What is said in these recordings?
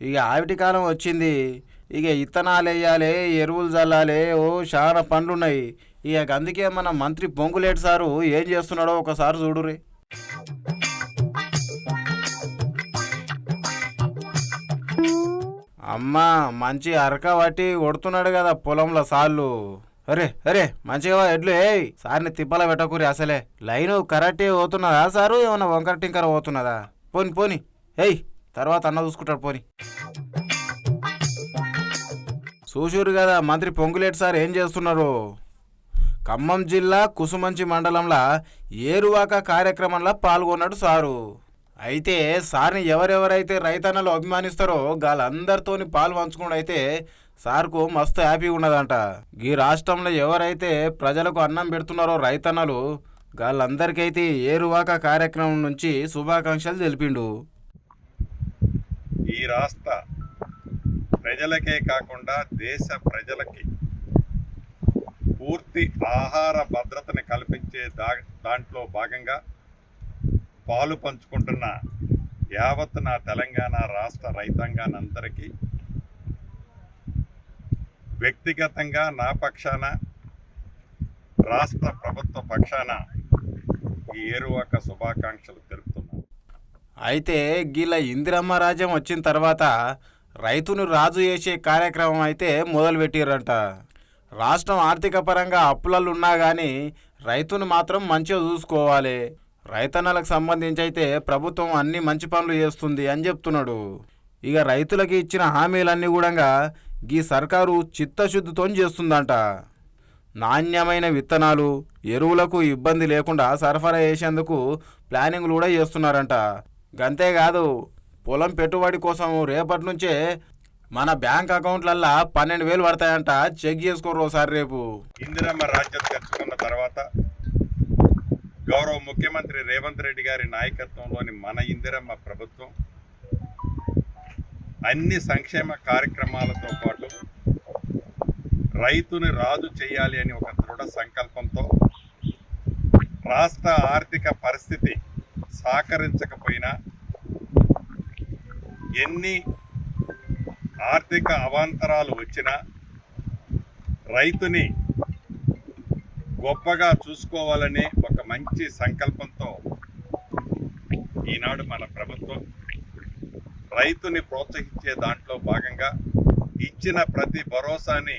ఇక ఆవిటి కాలం వచ్చింది. ఇక ఇత్తనాలు వేయాలి ఎరువులు చల్లాలి ఓ చాలా పనులున్నాయి ఇక అందుకే మన మంత్రి పొంగులేటి సారు ఏం చేస్తున్నాడో ఒకసారి చూడురి అమ్మా మంచి అరక పట్టి కొడుతున్నాడు కదా పొలంలో సార్లు అరే అరే మంచిగా ఎడ్లు ఏ సార్ని తిప్పల పెట్టకూరి అసలే. లైను కరెక్టే పోతున్నదా సారు? ఏమన్నా వంకర టింకర పోతున్నదా? పోని పోని. ఏయ్ తర్వాత అన్న చూసుకుంటాడు పోని. చూసూరు కదా మంత్రి పొంగులేటి సార్ ఏం చేస్తున్నారు. ఖమ్మం జిల్లా కుసుమంచి మండలంలో ఏరువాక కార్యక్రమంలో పాల్గొన్నాడు సారు. అయితే సార్ని ఎవరెవరైతే రైతన్నలు అభిమానిస్తారో వాళ్ళందరితోని పాలు పంచుకుండా అయితే సార్కు మస్తు హ్యాపీగా ఉన్నదంట. ఈ రాష్ట్రంలో ఎవరైతే ప్రజలకు అన్నం పెడుతున్నారో రైతన్నలు వాళ్ళందరికైతే ఏరువాక కార్యక్రమం నుంచి శుభాకాంక్షలు తెలిపిండు. ఈ రాష్ట్ర ప్రజలకే కాకుండా దేశ ప్రజలకి పూర్తి ఆహార భద్రతని కల్పించే దా దాంట్లో భాగంగా పాలు పంచుకుంటున్న యావత్ నా తెలంగాణ రాష్ట్ర రైతాంగానందరికీ వ్యక్తిగతంగా నా పక్షాన రాష్ట్ర ప్రభుత్వ పక్షాన ఈ ఏరువాక శుభాకాంక్షలు తెలుపు అయితే గీళ్ళ ఇందిరమ్మ రాజ్యం వచ్చిన తర్వాత రైతును రాజు చేసే కార్యక్రమం అయితే మొదలుపెట్టిర్రంట. రాష్ట్రం ఆర్థిక పరంగా అప్పులలో ఉన్నా కానీ రైతును మాత్రం మంచిగా చూసుకోవాలి. రైతన్నలకు సంబంధించి అయితే ప్రభుత్వం అన్ని మంచి పనులు చేస్తుంది అని చెప్తున్నాడు. ఇక రైతులకి ఇచ్చిన హామీలన్నీ కూడా గీ సర్కారు చిత్తశుద్ధితో చేస్తుందంట. నాణ్యమైన విత్తనాలు ఎరువులకు ఇబ్బంది లేకుండా సరఫరా చేసేందుకు ప్లానింగ్లు కూడా చేస్తున్నారంట. గంతేకాదు పొలం పెట్టుబడి కోసం రేపటి నుంచే మన బ్యాంక్ అకౌంట్లల్లో పన్నెండు వేలు పడతాయంట. చెక్ చేసుకోరు ఒకసారి రేపు. ఇందిరమ్మ రాజ్యం తెచ్చుకున్న తర్వాత గౌరవ ముఖ్యమంత్రి రేవంత్ రెడ్డి గారి నాయకత్వంలోని మన ఇందిరమ్మ ప్రభుత్వం అన్ని సంక్షేమ కార్యక్రమాలతో పాటు రైతుని రాజు చేయాలి అని ఒక దృఢ సంకల్పంతో రాష్ట్ర ఆర్థిక పరిస్థితి సహకరించకపోయినా ఎన్ని ఆర్థిక అవాంతరాలు వచ్చినా రైతుని గొప్పగా చూసుకోవాలనే ఒక మంచి సంకల్పంతో ఈనాడు మన ప్రభుత్వం రైతుని ప్రోత్సహించే దాంట్లో భాగంగా ఇచ్చిన ప్రతి భరోసాని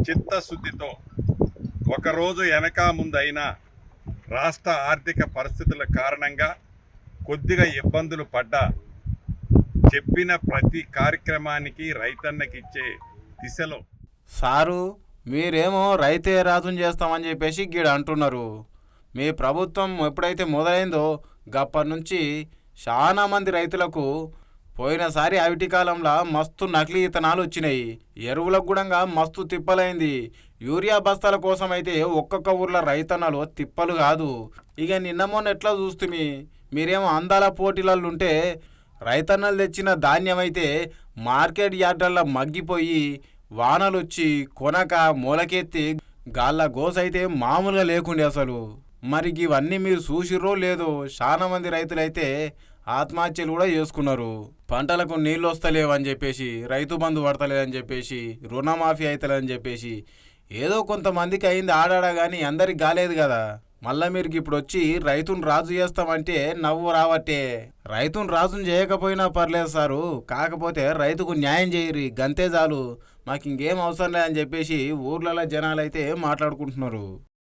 చిత్తశుద్ధితో ఒకరోజు వెనక ముందైనా రాష్ట్ర ఆర్థిక పరిస్థితుల కారణంగా కొద్దిగా ఇబ్బందులు పడ్డా. చెప్పిన ప్రతి కార్యక్రమానికి రైతన్నకి ఇచ్చే దిశలో. సారు మీరేమో రైతే రాజుని చేస్తామని చెప్పేసి గీడ అంటున్నారు. మీ ప్రభుత్వం ఎప్పుడైతే మొదలైందో గప్పటి నుంచి చాలా మంది రైతులకు పోయినసారి అవిటి కాలంలో మస్తు నకిలీ ఇత్తనాలు వచ్చినాయి. ఎరువులకు కూడా మస్తు తిప్పలైంది. యూరియా బస్తాల కోసం అయితే ఒక్కొక్క ఊర్లో రైతన్నలు తిప్పలు కాదు. ఇక నిన్న మొన్న ఎట్లా చూస్తుమి? మీరేమో అందాల పోటీలలో ఉంటే రైతన్నలు తెచ్చిన ధాన్యం అయితే మార్కెట్ యార్డల్లో మగ్గిపోయి వానలు వచ్చి కొనక మూలకెత్తి గాళ్ళ గోసైతే మామూలుగా లేకుండే అసలు. మరి ఇవన్నీ మీరు చూసిర్రో లేదో చాలా మంది రైతులైతే ఆత్మహత్యలు కూడా చేసుకున్నారు. పంటలకు నీళ్ళు వస్తలేవని చెప్పేసి రైతు బంధు పడతలేదని చెప్పేసి రుణమాఫీ అవుతలేదని చెప్పేసి ఏదో కొంతమందికి అయింది ఆడాడా కానీ అందరికి కాలేదు కదా. మళ్ళా మీరు ఇప్పుడు వచ్చి రైతును రాజు చేస్తామంటే నవ్వు రావట్టే. రైతును రాజును చేయకపోయినా పర్లేదు సారు. కాకపోతే రైతుకు న్యాయం చేయరి గంతే చాలు. మాకు ఇంకేం అవసరం లేదని చెప్పేసి ఊర్లలో జనాలు అయితే మాట్లాడుకుంటున్నారు.